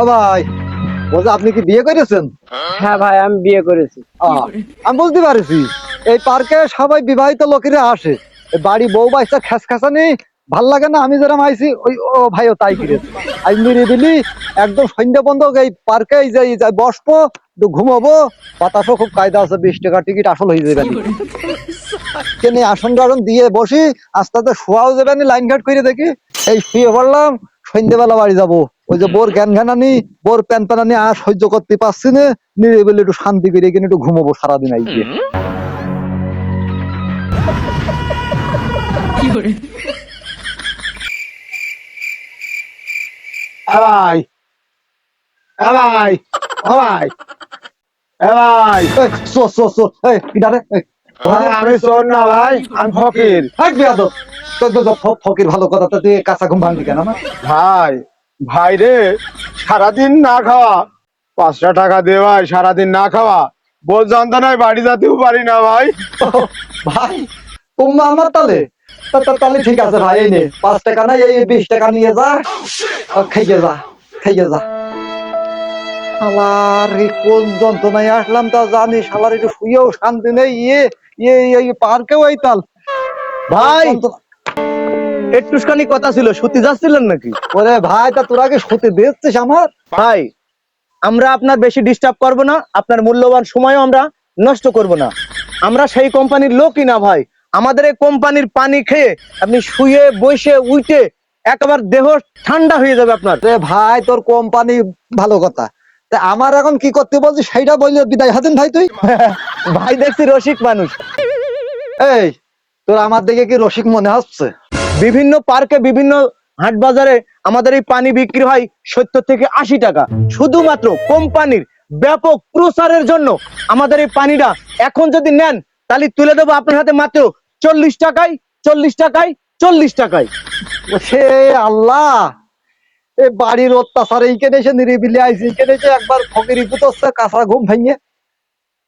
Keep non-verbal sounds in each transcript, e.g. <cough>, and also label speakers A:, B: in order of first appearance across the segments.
A: ও ভাই বলছে আপনি কি বিয়ে করেছেন?
B: হ্যাঁ ভাই আমি বিয়ে করেছি।
A: আমি বুঝতে পারছি এই পার্কে সবাই বিবাহিত লোকেরা আসে। বাড়ি বউ বাইসা খ্যাস খাসানি ভালো লাগে না আমি যেরকম আইছি ওই ও ভাইও তাই কিরেছে। আজ নিরিবিলি একদম সন্ধ্যা বন্ধ এই পার্কে যাই যে এই যে বসবো ঘুমাবো বাতাসও খুব কায়দা আছে বিশ টাকা টিকিট আসল হয়ে যাবে। কেন আসন টাসন দিয়ে বসি আস্তে আস্তে শোয়াও যাবে লাইন ঘাট করে দেখি। এই শুয়ে পড়লাম সন্ধ্যেবেলা বাড়ি যাব। ওই যে বোর জ্ঞান ঘানানি বোর প্যান প্যানানি আর সহ্য করতে পারছি না নিরিবিলি একটু শান্তি করে কিনে একটু ঘুমাবো সারাদিন আইকে
C: এ ভাই ভাই ও ভাই ভাই।
A: সো সো সো এই কিনারে
C: আমি চোর না ভাই আমি ফকির।
A: ভালো কথা তো তুই কাঁচা ঘুম ভাঙলি কেন
C: ভাই ভাই রে সারাদিন না খাওয়া। পাঁচটা টাকা দে ভাই সারাদিন না খাওয়া। বোঝ যন্ত্রণায় বাড়ি যেতেও পারি না ভাই।
A: ভাই তোমরা আমার তালে? তাহলে ঠিক আছে ভাই এই নে পাঁচ টাকা না এই বিশ টাকা নিয়ে যা। খেয়ে যা খেয়ে যা। শালার এই কোন যন্ত্রণায় আসলাম তা জানি শালার একটু শুয়েও শান্তি নেই ইয়ে ইয়ে পার্কেও এই তাল
B: ভাই একটুখানি কথা ছিল সত্যি যাচ্ছিলেন নাকি?
A: ওরে ভাই তা তোরা কি সত্যি দেখছিস আমার?
B: ভাই আমরা আপনার বেশি ডিস্টার্ব করব না আপনার মূল্যবান সময়ও আমরা নষ্ট করব না। আমরা সেই কোম্পানির লোকই না ভাই। আমাদের এই কোম্পানির পানি খেয়ে আপনি শুয়ে বসে উঠে একবার দেহ ঠান্ডা হয়ে যাবে আপনার।
A: রে ভাই তোর কোম্পানি ভালো কথা। তা আমার এখন কি করতে বলছি সেইটা বললে বিদায় হাতেন ভাই তুই? <laughs>
B: ভাই দেখছি রসিক মানুষ।
A: এই তোর আমার দিকে কি রসিক মনে হচ্ছে
B: বিভিন্ন পার্কে বিভিন্ন হাট বাজারে আমাদের এই পানি বিক্রি হয় সত্তর থেকে আশি টাকা। শুধুমাত্র কোম্পানির ব্যাপক প্রচারের জন্য আমাদের এই পানিটা এখন যদি নেন, তাহলে তুলে দেবো আপনার হাতে মাত্র চল্লিশ টাকায় চল্লিশ টাকায় চল্লিশ টাকায়।
A: সে আল্লাহ! এ বাড়ির অত্যাচার, এইখানে এসে নিরিবিলি আইসি এইখানে এসে একবার ফকিরি পুতচ্ছে কাঁচা ঘুম ভেঙে।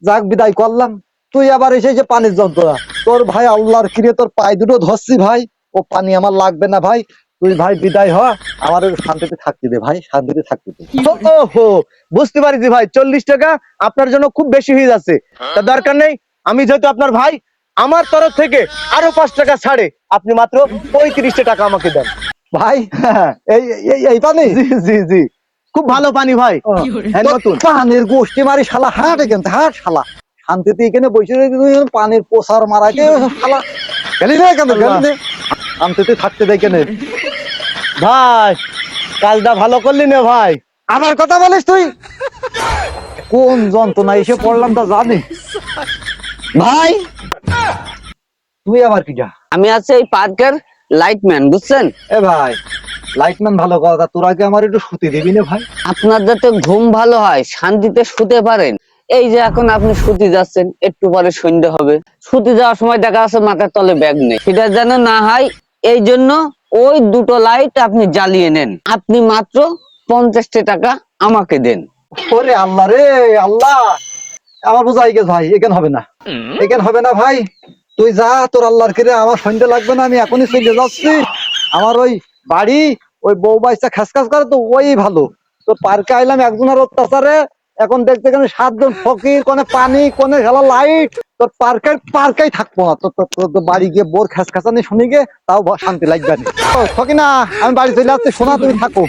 A: যাক, বিদায় করলাম। তুই আবার এসে যে পানির যন্ত্রণা। তোর ভাই আল্লাহর কিরে তোর পায়ে দুটো ধরছি ভাই। ও পানি আমার লাগবে না ভাই। তুই ভাই বিদায় হ আমার শান্তিতে থাকতে দে ভাই শান্তিতে থাকতে দে।
B: ওহো বুঝতে পারিছি ভাই চল্লিশ টাকা আপনার জন্য খুব বেশি হয়ে যাচ্ছে। তা দরকার নেই আমি যেহেতু আপনার ভাই আমার তরফ থেকে আরও পাঁচ টাকা ছাড়ে আপনি মাত্র পঁয়ত্রিশটা টাকা আমাকে দেন।
A: ভাই <laughs> এই এই পানি?
B: জি জি জি। খুব ভালো পানি ভাই। হ্যাঁ, নতুন।
A: পানির গোষ্ঠী মারি শালা হাট এখান হাট শালা। শান্তিতে এখানে বসে পানির পোসার মারাকে শালা। গেলি না কেন গেলি না। শান্তিতে থাকতে দেখে নে
B: ভাই কাজটা ভালো করলি না ভাই?
A: আমার কথা বলিস তুই? কোন যন্ত্রণা এসে পড়লাম তা জানি।
D: ভাই
A: তুই আবার কি যা?
D: আমি আছি এই পার্কের লাইটম্যান বুঝছেন?
A: এ ভাই লাইটম্যান ভালো কথা তোর আগে আমার একটু শুতে দিবি না ভাই?
D: আপনার যাতে ঘুম ভালো হয় শান্তিতে শুতে পারেন। এই যে এখন আপনি শুতে যাচ্ছেন একটু পরে সন্ধ্যে হবে। শুতে যাওয়ার সময় দেখা যাচ্ছে মাথার তলে ব্যাগ নেই। সেটা যেন না হয় এই জন্য ওই দুটো লাইট আপনি জ্বালিয়ে নেন। আপনি মাত্র পঞ্চাশটা টাকা আমাকে দেন।
A: ওরে আল্লাহ রে আল্লাহ! আমার বোঝাই গেছে ভাই এখানে হবে না? এখানে হবে না ভাই? তুই যা তোর আল্লাহর কিরে আমার সন্ধ্যে লাগবে না আমি এখনই চলে যাচ্ছি। আমার ওই বাড়ি ওই বউ বাইসা খাস খাস করে তো ওই ভালো। তোর পার্কে আইলাম একজনের অত্যাচারে এখন দেখতে গেলে সাতজন ফকির, কোনে পানি, কোনে খেলা লাইট। তোর পার্কে, পার্কেই থাকব না। তোর, তোর- বাড়ি গিয়ে বোর খাস খাসানি শুনি গে তাও শান্তি লাগবে না। আমি বাড়ি চলে আসতে শোনা, তুমি থাকো।